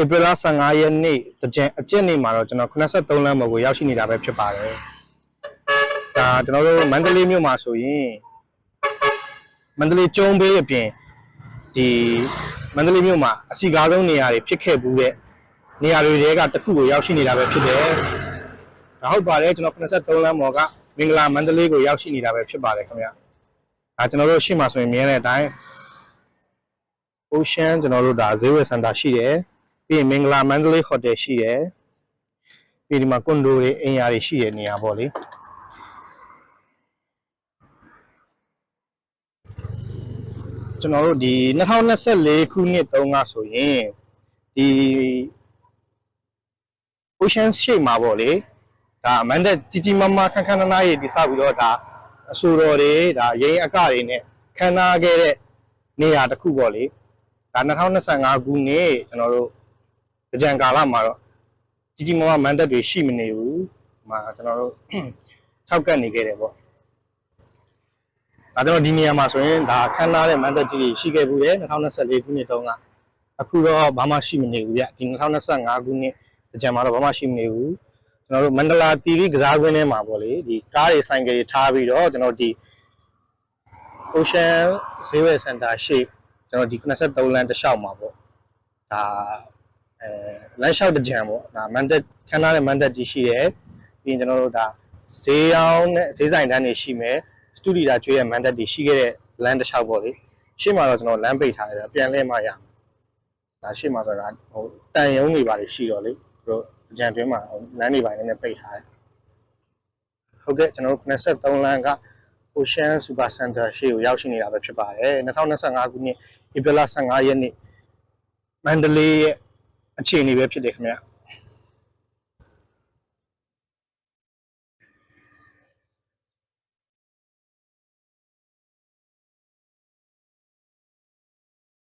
ဧပြီလ15ရက်နေ့တကြံအကျင့်နေ့မှာတော့ကျွန်တော်83လမ်းပေါ်ကိုရောက်ရှိနေတာပဲဖြစ်ပါတယ်။ဒါကျွန်တော်တို့မန္တလေးမြို့မှာဆိုရင်မန္တလေးကျုံးဘေးအပြင်ဒီမန္တလေးမြို့မှာအစီကားဆုံးနေရာတွေဖြစ်ခဲ့ဘူးတဲ့နေရာတွေတဲကတစ်ခုကိုရောက်ရှိနေတာပဲဖြစ်တယ်။ဒါဟုတ်ပါတယ်ကျွန်တော်83လမ်းပေါ်ကမင်္ဂလာမန္တလေးကိုရောက်ရှိနေတာပဲဖြစ်ပါတယ်ခင်ဗျာ။ဒါကျွန်တော်တို့ရှေ့မှာဆိုရင်မြင်ရတဲ့အတိုင်း Ocean ကျွန်တော်တို့ဒါဈေးဝယ်စင်တာရှိတယ် ပြီးရင်မင်္ဂလာမန္တလေးဟိုတယ်ရှိတယ်ပြီးဒီမှာကွန်ဒိုတွေအင်ယာတွေရှိတဲ့နေရာပေါ့လေကျွန်တော်တို့ဒီ2024ခုနှစ်တုန်းကဆိုရင်ဒီ Ocean Shape မှာပေါ့လေဒါအမန်တက်ကြီးကြီးမားမားခန်းခန်းနားနားရေးတိစပြီးတော့ဒါအဆိုတော်တွေဒါရိန်းအကတွေနဲ့ခန်းနာခဲ့တဲ့နေရာတစ်ခုပေါ့လေဒါ2025ခုနှစ်ကျွန်တော်တို့ ကြံကာလမှာတော့ကြီးကြီးမားမားမန်တက်တွေရှိမနေဘူး။မှာကျွန်တော်တို့၆ကတ်နေခဲ့တယ်ပေါ့။ဒါကျွန်တော်ဒီနေရာမှာဆိုရင်ဒါခန်းနာတဲ့မန်တက်ကြီးတွေရှိခဲ့ဘူးလေ2024ခုနှစ်တုန်းကအခုတော့ဘာမှရှိမနေဘူးဗျ။ဒီ2025ခုနှစ်ကြံမှာတော့ဘာမှရှိမနေဘူး။ကျွန်တော်တို့မန္တလာတီဗီကစားကွင်းထဲမှာပေါ့လေဒီကားတွေဆိုင်ကယ်တွေထားပြီးတော့ကျွန်တော်ဒီ Ocean ဈေးဝယ်စင်တာရှိကျွန်တော်ဒီ83လမ်းတစ်လျှောက်မှာပေါ့ဒါအဲ လမ်းလျှောက်တစ်ကြံပေါ့ဒါမန်တက်ခန်းထားတဲ့မန်တက်ကြီးရှိတယ်ပြီးရင်ကျွန်တော်တို့ဒါဈေးအောင်နဲ့ဈေးဆိုင်တန်းတွေရှိမယ်စတူဒီတာကျွေးရဲ့မန်တက်တွေရှိခဲ့တဲ့လမ်းတစ်လျှောက်ပေါ့လေရှေ့မှာတော့ကျွန်တော်လမ်းပိတ်ထားတယ်ပြန်လဲမှရမယ်ဒါရှေ့မှာဆိုတာဟိုတန်ရုံးတွေပါလေရှိတော့လေသူတို့အကြံတွင်းမှာလမ်းတွေပါနေနဲ့ပိတ်ထားတယ်ဟုတ်ကဲ့ကျွန်တော်တို့83လမ်းက Ocean Super Center ရှေ့ကိုရောက်ရှိနေတာပဲဖြစ်ပါတယ်2025ခုနှစ်ဧပြီလ15ရက်နေ့မန္တလေးရဲ့ အခြေအနေပဲဖြစ်တယ်ခင်ဗျ